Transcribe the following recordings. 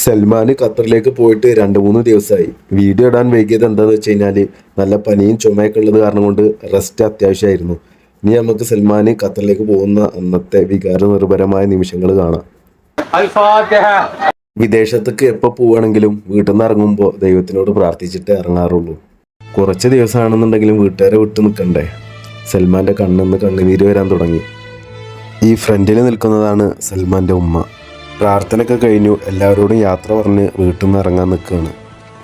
സൽമാൻ ഖത്തറിലേക്ക് പോയിട്ട് രണ്ട് മൂന്ന് ദിവസമായി. വീഡിയോ ഇടാൻ വൈകിയത് എന്താണെന്ന് വെച്ച് കഴിഞ്ഞാൽ നല്ല പനിയും ചുമയൊക്കെ ഉള്ളത് കാരണം കൊണ്ട് റെസ്റ്റ് അത്യാവശ്യമായിരുന്നു. ഇനി നമുക്ക് സൽമാൻ ഖത്തറിലേക്ക് പോകുന്ന അന്നത്തെ വികാര നിർഭരമായ നിമിഷങ്ങൾ കാണാം വിദേശത്തേക്ക് എപ്പോൾ പോവുകയാണെങ്കിലും വീട്ടിൽ നിന്ന് ഇറങ്ങുമ്പോൾ ദൈവത്തിനോട് പ്രാർത്ഥിച്ചിട്ട് ഇറങ്ങാറുള്ളൂ. കുറച്ച് ദിവസമാണെന്നുണ്ടെങ്കിലും വീട്ടുകാരെ വിട്ട് നിൽക്കണ്ടേ സൽമാന്റെ കണ്ണെന്ന് കണ്ണുനീര് വരാൻ തുടങ്ങി. ഈ ഫ്രണ്ടിൽ നിൽക്കുന്നതാണ് സൽമാന്റെ ഉമ്മ. പ്രാർത്ഥനയൊക്കെ കഴിഞ്ഞു. എല്ലാവരോടും യാത്ര പറഞ്ഞ് വീട്ടിൽ നിന്ന് ഇറങ്ങാൻ നിൽക്കുകയാണ്.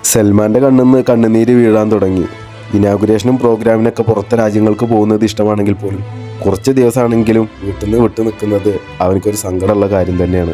സൽമാന്റെ കണ്ണിന്ന് കണ്ണുനീര് വീഴാൻ തുടങ്ങി. ഇനാഗുറേഷനും പ്രോഗ്രാമിനൊക്കെ പുറത്തെ രാജ്യങ്ങൾക്ക് പോകുന്നത് ഇഷ്ടമാണെങ്കിൽ പോലും കുറച്ച് ദിവസമാണെങ്കിലും വീട്ടിൽ നിന്ന് വിട്ടു നിൽക്കുന്നത് അവനക്കൊരു സങ്കടമുള്ള കാര്യം തന്നെയാണ്.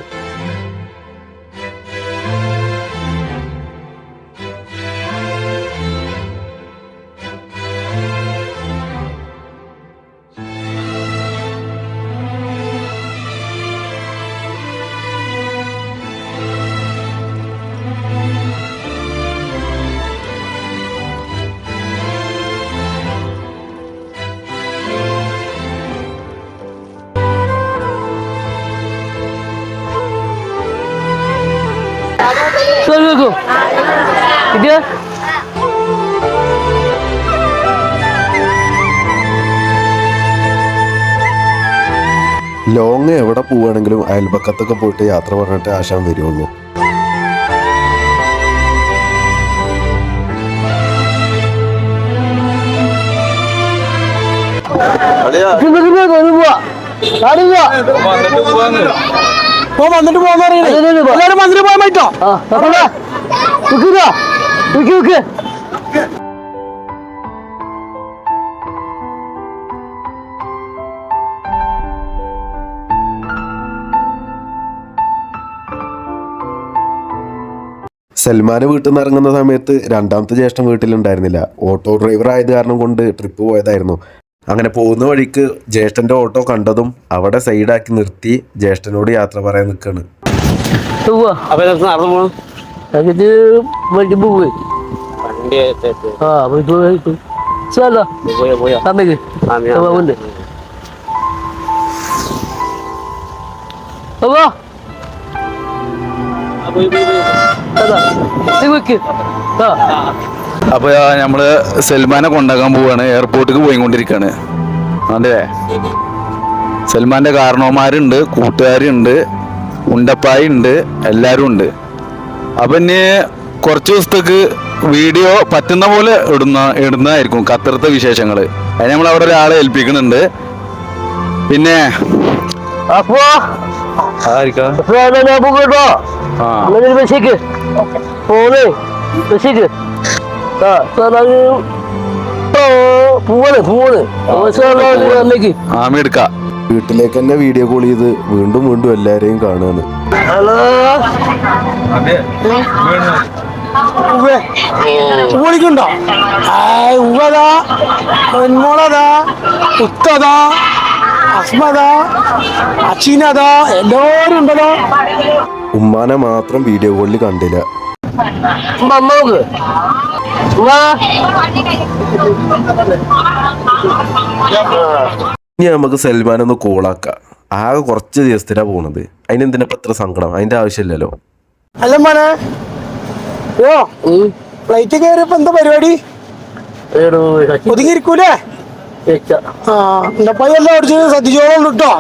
ലോങ് എവിടെ പോവുകയാണെങ്കിലും അയൽപക്കത്തൊക്കെ പോയിട്ട് യാത്ര പറഞ്ഞിട്ട് ആശാൻ വരുള്ളൂ. ഓ വന്നിട്ട്. എല്ലാരും വന്നിട്ട് പോകാൻ പറ്റോ സൽമാൻ വീട്ടിൽ നിന്ന് ഇറങ്ങുന്ന സമയത്ത് രണ്ടാമത്തെ ജ്യേഷ്ഠൻ വീട്ടിലുണ്ടായിരുന്നില്ല. ഓട്ടോ ഡ്രൈവർ ആയത് കാരണം കൊണ്ട് ട്രിപ്പ് പോയതായിരുന്നു. അങ്ങനെ പോകുന്ന വഴിക്ക് ജ്യേഷ്ഠന്റെ ഓട്ടോ കണ്ടതും അവിടെ സൈഡാക്കി നിർത്തി ജ്യേഷ്ഠനോട് യാത്ര പറയാൻ നിൽക്കാണ് buat. അപ്പൊ നമ്മൾ സൽമാനെ കൊണ്ടാക്കാൻ പോവാണ്. എയർപോർട്ടിക്ക് പോയിക്കൊണ്ടിരിക്കാണ്. അതെ. സൽമാന്റെ കാരണവന്മാരുണ്ട് കൂട്ടുകാരുണ്ട് ഉണ്ടപ്പായി ഉണ്ട് എല്ലാവരും ഉണ്ട്. അപ്പം ഇനി കുറച്ച് ദിവസത്തേക്ക് വീഡിയോ പറ്റുന്ന പോലെ ഇടുന്ന ഇടുന്നതായിരിക്കും ഖത്തറത്തെ വിശേഷങ്ങൾ അതിന് നമ്മൾ അവിടെ ഒരാളെ ഏൽപ്പിക്കുന്നുണ്ട്. പിന്നെ അപ്പോ ആയിരിക്കാം. Nak nak buka tak? ആ. Oh. Oh, saya lagi lagi. Ami എടുക്കാം വീട്ടിലേക്ക് തന്നെ വീഡിയോ കോൾ ചെയ്ത് വീണ്ടും വീണ്ടും എല്ലാവരെയും കാണുകയാണ് Halo. വിളിക്കണ്ടോ ഉവതാ പൊന്മുളതാ ഉത്തതാ അസ്മതാ അച്ചീനതാ എല്ലാവരും ഉണ്ടല്ലോ ഉമ്മാനെ മാത്രം വീഡിയോ കോളിൽ കണ്ടില്ല. ഇനി നമുക്ക് സൽമാൻ ഒന്ന് കോളാക്കാം ആകെ കുറച്ച് ദിവസത്തിനാ പോണത്. അതിനെന്തിനാ ഇപ്പൊ ഇത്ര സങ്കടം? അതിന്റെ ആവശ്യമില്ലല്ലോ. അല്ല മോനെ ഓ. ഫ്ലൈറ്റ് കയറിയപ്പോ എന്താ പരിപാടി? ഒതുങ്ങിയിരിക്കൂലേ. ആ എന്റെ പയ്യല്ല ഓടിച്ചത് ശ്രദ്ധിച്ചോളം കേട്ടോ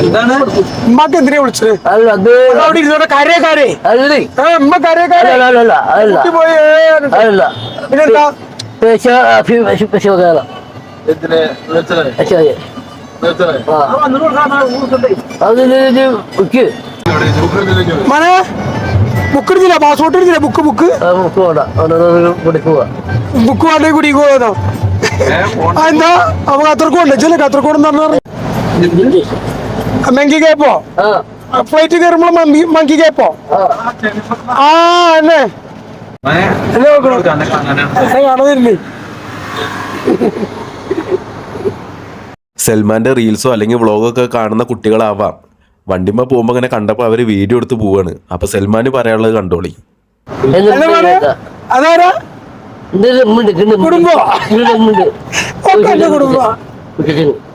ഉമ്മക്ക് എന്തിനാ വിളിച്ചത്. അവിടെ ഇരുന്നോട്ടെ കരയെ കരേ Ada ni. ഉമ്മ കരയെ കരേ Alah, alah, alah, alah. കുട്ടി പോയി ഏ, എന്നിട്ട്. Alah. പിന്നെന്താ. മോനെ ബുക്ക് എടുത്തില്ല പാസ്പോർട്ട് എടുത്തില്ല book book. boleh keluar. Book വേണ്ടേ കുടി എന്താ? അവ കാസർഗോഡ് ചെല്ലേ എന്ന് പറഞ്ഞാൽ മങ്കി കേപ്പോ ഫ്ലൈറ്റ് കയറുമ്പോൾ മങ്കി കേപ്പോ. ആ. എന്നെ കാണുന്നില്ലേ? സൽമാന്റെ റീൽസോ അല്ലെങ്കിൽ വ്ളോഗൊക്കെ കാണുന്ന കുട്ടികളാവാം. വണ്ടിമ്മ പോകുമ്പോ അങ്ങനെ കണ്ടപ്പോ അവർ വീഡിയോ എടുത്ത് പോവാണ്. അപ്പൊ സൽമാന് പറയാനുള്ളത് കണ്ടോളി. അതാരാ? Ini benda,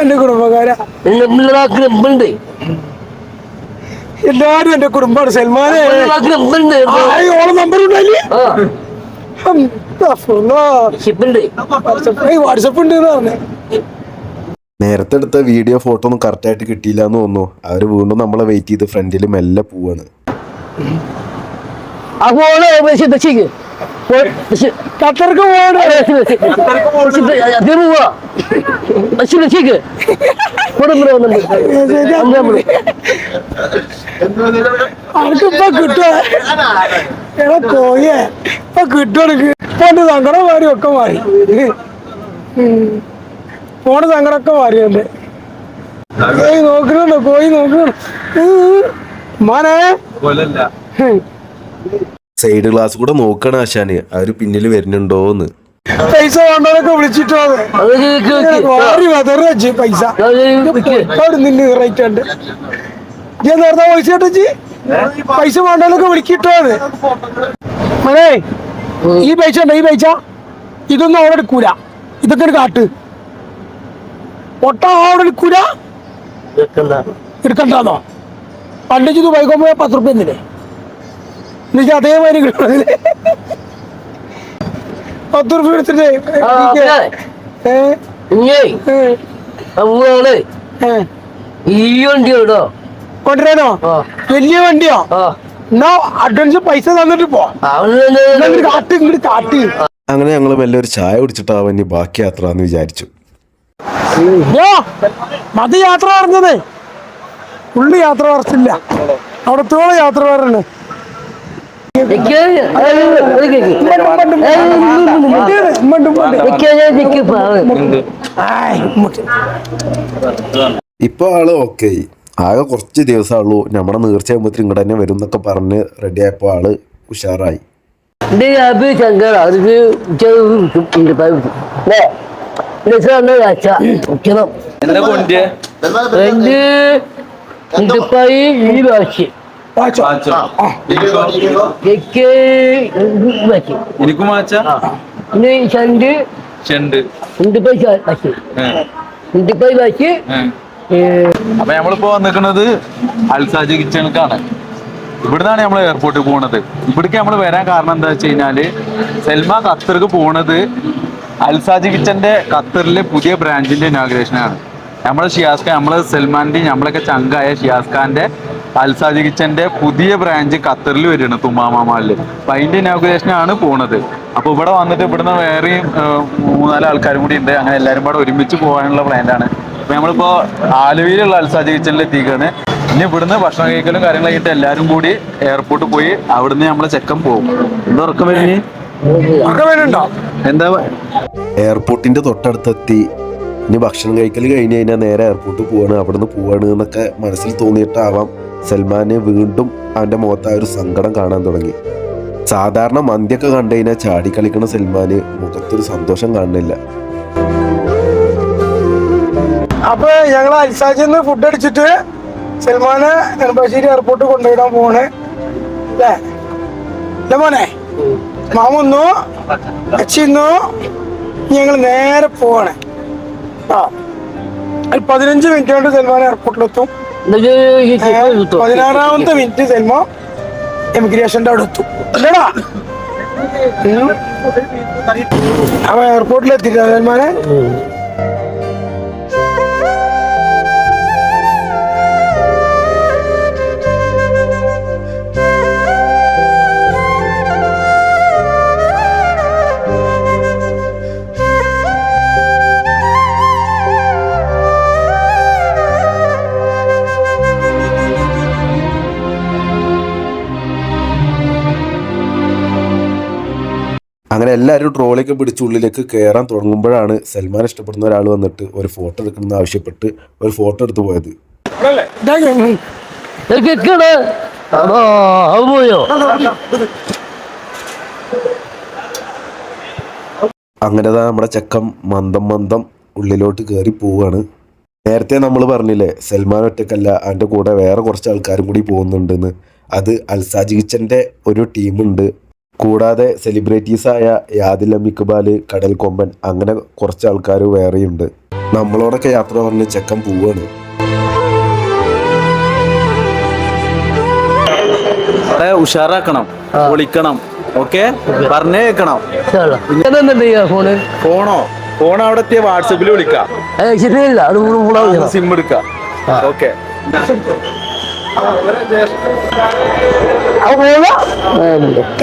എന്റെ കുടുംബക്കാരുണ്ട് എല്ലാരും എന്റെ കുടുംബാണ് സൽമാനെ. ഓളെ നമ്പർ ഉണ്ടല്ലേ? വാട്സപ്പ് ഉണ്ട് എന്ന് പറഞ്ഞേ. നേരത്തെ എടുത്ത വീഡിയോ ഫോട്ടോ ഒന്നും കറക്റ്റായിട്ട് കിട്ടിയില്ല എന്ന് തോന്നുന്നു. അവർ വീണ്ടും നമ്മളെ വെയിറ്റ് ചെയ്ത് ഫ്രണ്ടിൽ മെല്ലെ പോവാണ്. ഖത്തർക്ക് പോവാണ്. അതിന് പോവാ ബസ് ബസ്സിക്ക് കൊടുമ്പോ അനക്കിപ്പൊ കോയെ ഇപ്പൊ ഇപ്പൊ എന്റെ സങ്കടം മാറി ഒക്കെ മാറി പോണ സങ്കടമൊക്കെ മാറി എന്റെ കോയി നോക്കണുണ്ടോ കോയി നോക്കണുണ്ടോ. സൈഡ് ഗ്ലാസ് കൂടെ നോക്കണം ആശാന്. അവർ പിന്നിൽ വരുന്നുണ്ടോന്ന്. പൈസ വേണ്ടവരൊക്കെ വിളിച്ചിട്ടോ. വെതറി വെച്ച് പൈസ. അവിടെ നിന്ന് റേറ്റ് ഉണ്ട് ഞാൻ നേരത്തെ പൈസ കേട്ടു പൈസ വേണ്ടവരൊക്കെ വിളിക്കിട്ടോ മനെ ഈ പൈസ ഉണ്ടോ? ഈ പൈസ? ഇതൊന്നും അവിടെ എടുക്കൂല. ഇതൊക്കെ ഒരു കാട്ട്. ഒട്ട അവിടെ എടുക്കൂല. എടുക്കണ്ടോ. പണ്ടിച്ചു പണ്ട് വൈകുമ്പോ പത്ത് റുപ്യ എന്തിനെ എനിക്ക് അതേമാതിരി കിട്ടണത് പത്ത് റുപ്യ എടുത്തിട്ടേ. ഈ വണ്ടി കേട്ടോ കൊണ്ടുവരാനോ? വലിയ വണ്ടിയോ? എന്നാ അഡ്വാൻസ് പൈസ തന്നിട്ട് പോ. കാട്ടി ഇങ്ങോട്ട് കാട്ട്. അങ്ങനെ ഞങ്ങൾ വല്ലൊരു ഒരു ചായ കുടിച്ചിട്ടാവാൻ ഇനി ബാക്കി യാത്ര എന്ന് വിചാരിച്ചു മതി യാത്ര പറഞ്ഞത്. ഉള്ളി യാത്ര പറച്ചില്ല അവിടത്തോളം യാത്ര പറഞ്ഞു പാവം. ആൾ ഓക്കെ ആകെ കുറച്ച് ദിവസമുള്ളൂ നമ്മുടെ നീർച്ചയാകുമ്പോഴത്തേക്കും ഇങ്ങോട്ട് തന്നെ വരും എന്നൊക്കെ പറഞ്ഞ് റെഡി ആയപ്പോൾ ആൾ ഉഷാറായി. എന്റെ അഭി ശങ്കർ അവർക്ക് ഉച്ചണം ഈ വാശി എനിക്ക് എനിക്കും ചെണ്ട്. ചെണ്ട്. അപ്പൊ നമ്മളിപ്പോ നിക്കുന്നത് അൽസാജ് കിച്ചണിക്കാണ് ഇവിടുന്നാണ് നമ്മൾ എയർപോർട്ടിൽ പോണത്. ഇവിടേക്ക് നമ്മൾ വരാൻ കാരണം എന്താ വെച്ച് കഴിഞ്ഞാൽ സെൽമ ഖത്തർക്ക് പോണത് അൽസാജ് കിച്ചന്റെ ഖത്തറിലെ പുതിയ ബ്രാഞ്ചിന്റെ ഇനാഗ്രേഷൻ ആണ് നമ്മളെ ഷിയാസ് ഖാൻ നമ്മളെ സൽമാന്റെയും നമ്മളൊക്കെ ചങ്കായ ഷിയാസ് ഖാന്റെ അൽസാജി കിച്ചന്റെ പുതിയ ബ്രാഞ്ച് ഖത്തറിൽ വരുന്നത് തുമ്മാമാമാളിൽ മാളിൽ അപ്പം അതിന്റെ ഇനോഗ്രേഷനാണ് പോണത്. അപ്പോൾ ഇവിടെ വന്നിട്ട് ഇവിടുന്ന് വേറെയും മൂന്നാൽ ആൾക്കാരും കൂടി ഉണ്ട്. അങ്ങനെ എല്ലാവരും കൂടെ ഒരുമിച്ച് പോകാനുള്ള പ്ലാനാണ്. അപ്പോൾ നമ്മളിപ്പോൾ ആലുവയിലുള്ള അൽസാജി കിച്ചണിൽ എത്തിക്കുകയാണ് ഇനി ഇവിടുന്ന് ഭക്ഷണം കഴിക്കലും കാര്യങ്ങളും കഴിഞ്ഞിട്ട് എല്ലാവരും കൂടി എയർപോർട്ടിൽ പോയി അവിടുന്ന് നമ്മളെ ചെക്കൻ പോകും. എന്താ ഉറക്കം വരുന്നേ? എന്താ? എയർപോർട്ടിന്റെ തൊട്ടടുത്തെത്തി ഇനി ഭക്ഷണം കഴിക്കൽ കഴിഞ്ഞ് കഴിഞ്ഞാൽ നേരെ എയർപോർട്ടിൽ പോവാണ്. അവിടുന്ന് പോവാണ് എന്നൊക്കെ മനസ്സിൽ തോന്നിയിട്ടാവാം സൽമാനെ വീണ്ടും അവന്റെ മുഖത്ത് ആ ഒരു സങ്കടം കാണാൻ തുടങ്ങി. സാധാരണ മന്തിയൊക്കെ കണ്ടു കഴിഞ്ഞാൽ കളിക്കുന്ന സൽമാന് മുഖത്തൊരു സന്തോഷം കാണുന്നില്ല. അപ്പൊ ഞങ്ങൾ അൽസാജിൽ നിന്ന് ഫുഡ് അടിച്ചിട്ട് സൽമാനെ നെടുമ്പാശ്ശേരി എയർപോർട്ടിൽ കൊണ്ടുവിടാൻ പോവാണ്. അല്ലേ? അല്ലേ മോനെ? മാമൊന്നു അച്ഛന്നു ഞങ്ങൾ നേരെ പോവാണ്. ആ. പതിനഞ്ച് മിനിറ്റ് കൊണ്ട് സൽമാൻ എയർപോർട്ടിലെത്തും പതിനാറാമത്തെ മിനിറ്റ് സൽമ എമിഗ്രേഷന്റെ അവിടെ എത്തും. അല്ലടാ. അവ എയർപോർട്ടിൽ സൽമാനെ. എല്ലാവരും ട്രോളിയൊക്കെ പിടിച്ച് ഉള്ളിലേക്ക് കയറാൻ തുടങ്ങുമ്പോഴാണ് സൽമാൻ ഇഷ്ടപ്പെടുന്ന ഒരാൾ വന്നിട്ട് ഒരു ഫോട്ടോ എടുക്കണമെന്ന് ആവശ്യപ്പെട്ട് ഒരു ഫോട്ടോ എടുത്തു പോയത്. അങ്ങനെ നമ്മുടെ ചെക്കം മന്ദം മന്ദം ഉള്ളിലോട്ട് കയറി പോവുകയാണ് നേരത്തെ നമ്മൾ പറഞ്ഞില്ലേ സൽമാൻ ഒറ്റക്കല്ല അതിന്റെ കൂടെ വേറെ കുറച്ച് ആൾക്കാരും കൂടി പോകുന്നുണ്ടെന്ന്. അത് അൽസാജ് കിച്ചന്റെ ഒരു ടീമുണ്ട്. കൂടാതെ സെലിബ്രിറ്റീസായ യാദിൽ ഇക്ബാൽ കടൽ കൊമ്പൻ അങ്ങനെ കുറച്ച് ആൾക്കാർ വേറെയുണ്ട്. നമ്മളോടൊക്കെ യാത്ര പറഞ്ഞ് ചെക്കൻ പോവാണ്. ഉഷാറാക്കണം വിളിക്കണം ഓക്കെ? പറഞ്ഞേക്കണം. ഫോണ്? ഫോണോ? ഫോൺ അവിടെ എത്തിയ വാട്സപ്പിൽ വിളിക്കാം. സിം എടുക്കാം. ഓക്കെ. അപ്പൊ പോവുക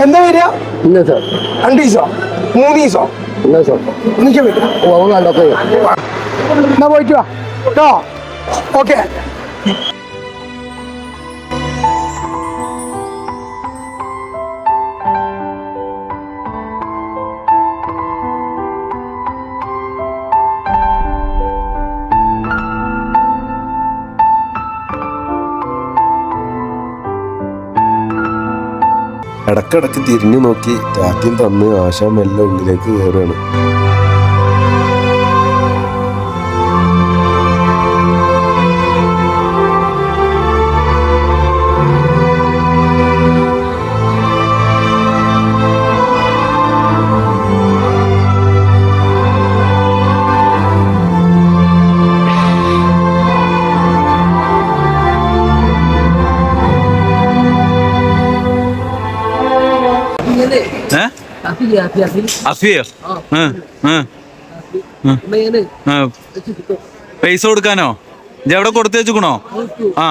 എന്താ വരിക? ഇല്ല സാർ രണ്ട് ദിവസോ മൂന്ന് ദിവസോ ഇല്ല സാർ എനിക്ക് പോയിട്ട് വാ. കേട്ടോ? ഓക്കെ. ഇടക്കിടക്ക് തിരിഞ്ഞു നോക്കി ആദ്യം തന്ന് ആശാമെല്ലാം മെല്ലെ ഉള്ളിലേക്ക് കയറുകയാണ് പൈസ കൊടുക്കാനോ? ഇത് എവിടെ കൊടുത്തു വെച്ചുക്കണോ? ആ.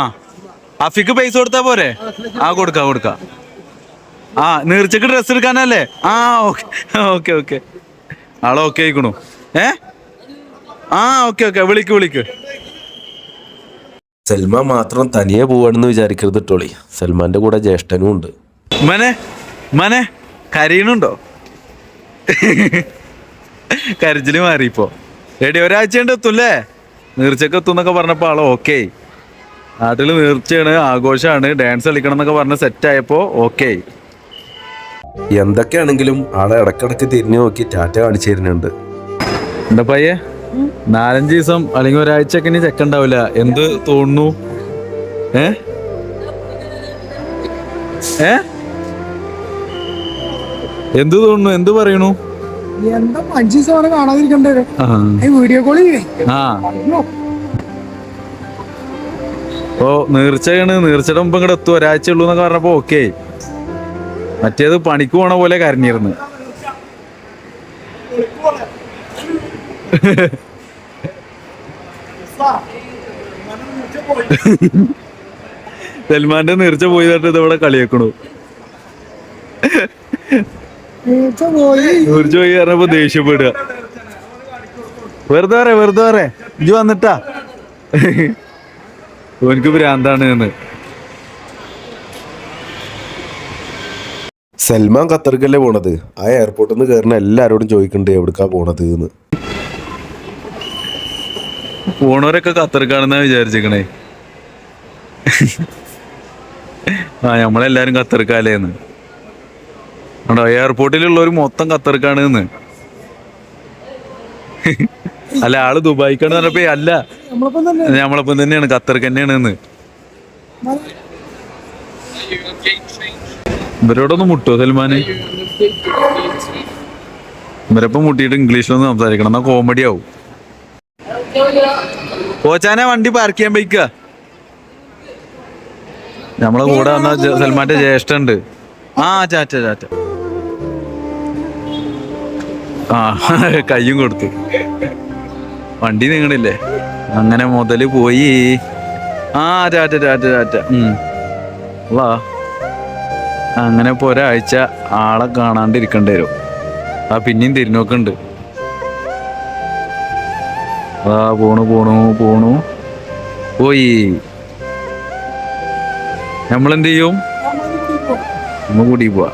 അഫിക്ക് പൈസ കൊടുത്താ പോരെ? ആ കൊടുക്ക കൊടുക്ക. ആ നീർച്ചക്ക് ഡ്രസ് എടുക്കാനല്ലേ? ആ ഓക്കെ ഓക്കെ ഓക്കെ. ആളെ ഓക്കെ ആയിക്കണു. ഏ? ആ ഓക്കെ ഓക്കെ. വിളിക്ക് വിളിക്ക്. സൽമാൻ മാത്രം തനിയെ പോവാണെന്ന് വിചാരിക്കരുത് ടോളി സൽമാന്റെ കൂടെ ജ്യേഷ്ഠനും ഉണ്ട്. മനെ മനെ കരയണുണ്ടോ കരച്ചിൽ മാറിയിപ്പോ എടി ഒരാഴ്ച ഉണ്ട് എത്തൂല്ലേ? നീർച്ചക്ക് എത്തും എന്നൊക്കെ പറഞ്ഞപ്പോ ആൾ ഓക്കെ. നാട്ടിൽ നീർച്ചയാണ് ആഘോഷമാണ് ഡാൻസ് കളിക്കണം എന്നൊക്കെ പറഞ്ഞ് സെറ്റ് ആയപ്പോ ഓക്കെ. എന്തൊക്കെയാണെങ്കിലും ആളെ ഇടക്കിടക്ക് തിരിഞ്ഞു നോക്കി ടാറ്റ കാണിച്ചു തരുന്നുണ്ട്. എന്താ പയ്യെ? നാലഞ്ച് ദിവസം അല്ലെങ്കിൽ ഒരാഴ്ച ഒക്കെ ഇനി ചെക്ക് ഉണ്ടാവില്ല. എന്ത് തോന്നുന്നു? ഏ? ഏ? എന്ത് തോന്നുന്നു? എന്ത് പറയണു? എന്താ അഞ്ച് ദിവസം അവനെ കാണാതിരിക്കണ്ടേ? ആ. വീഡിയോ കോൾ ചെയ്യേ. ആ. ഓ നീർച്ചയാണ്. നീർച്ചയുടെ മുമ്പ് ഇങ്ങോട്ട് എത്തും. ഒരാഴ്ച ഉള്ളൂ എന്നൊക്കെ പറഞ്ഞപ്പോ ഓക്കെ. മറ്റേത് പണിക്ക് പോണ പോലെ കരഞ്ഞിരുന്നു. സൽമാന്റെ നീർച്ച പോയി തട്ട് ഇതവിടെ കളിയാക്കണു. പോയി പറഞ്ഞപ്പോ ദേഷ്യപ്പെടുക. വെറുതെ പറ വെറുതെ പറ ഇജ്ജ് വന്നിട്ടാ. ഓനിക്ക് ഭ്രാന്താണ് എന്ന്. സൽമാൻ ഖത്തർക്കല്ലേ പോണത്? ആ എയർപോർട്ടിൽ നിന്ന് കയറുന്ന എല്ലാരോടും ചോദിക്കണ്ടേ എവിടക്കാ പോണത് എന്ന്. പോണവരൊക്കെ ഖത്തർക്കാണെന്നാ വിചാരിച്ചേക്കണേ ആ നമ്മളെല്ലാരും ഖത്തർക്കാലേന്ന് ഉണ്ടോ എയർപോർട്ടിലുള്ളവർ മൊത്തം ഖത്തർക്കാണ് എന്ന് അല്ല ആൾ ദുബായിക്കാണ് പറഞ്ഞപ്പോ അല്ല നമ്മളപ്പം തന്നെ. നമ്മളൊപ്പം തന്നെയാണ് ഖത്തർക്ക് തന്നെയാണ് എന്ന് ഇവരോടൊന്ന് മുട്ടോ സൽമാന്? ഇവരപ്പം മുട്ടിയിട്ട് ഇംഗ്ലീഷിലൊന്ന് സംസാരിക്കണം എന്നാ കോമഡി ആവും. കോച്ചാനെ വണ്ടി പാർക്ക് ചെയ്യാൻ പോയിക്ക. നമ്മളെ കൂടെ വന്ന സൽമാന്റെ ജ്യേഷ്ഠ ഉണ്ട് ആ ചാറ്റ ചാറ്റ ആ കയ്യും കൊടുത്തു. വണ്ടി നീങ്ങണില്ലേ? അങ്ങനെ മുതൽ പോയി. ആ ടാറ്റ ടാറ്റ ടാറ്റ ഉം. വാ അങ്ങനെ ഇപ്പോൾ ഒരാഴ്ച ആളെ കാണാണ്ടിരിക്കേണ്ടി വരും. ആ പിന്നെയും തിരിഞ്ഞോക്കുണ്ട് ആ പോണു പോണു പോണു. പോയി. നമ്മളെന്ത് ചെയ്യും? നമ്മൾ കൂടി പോവാ.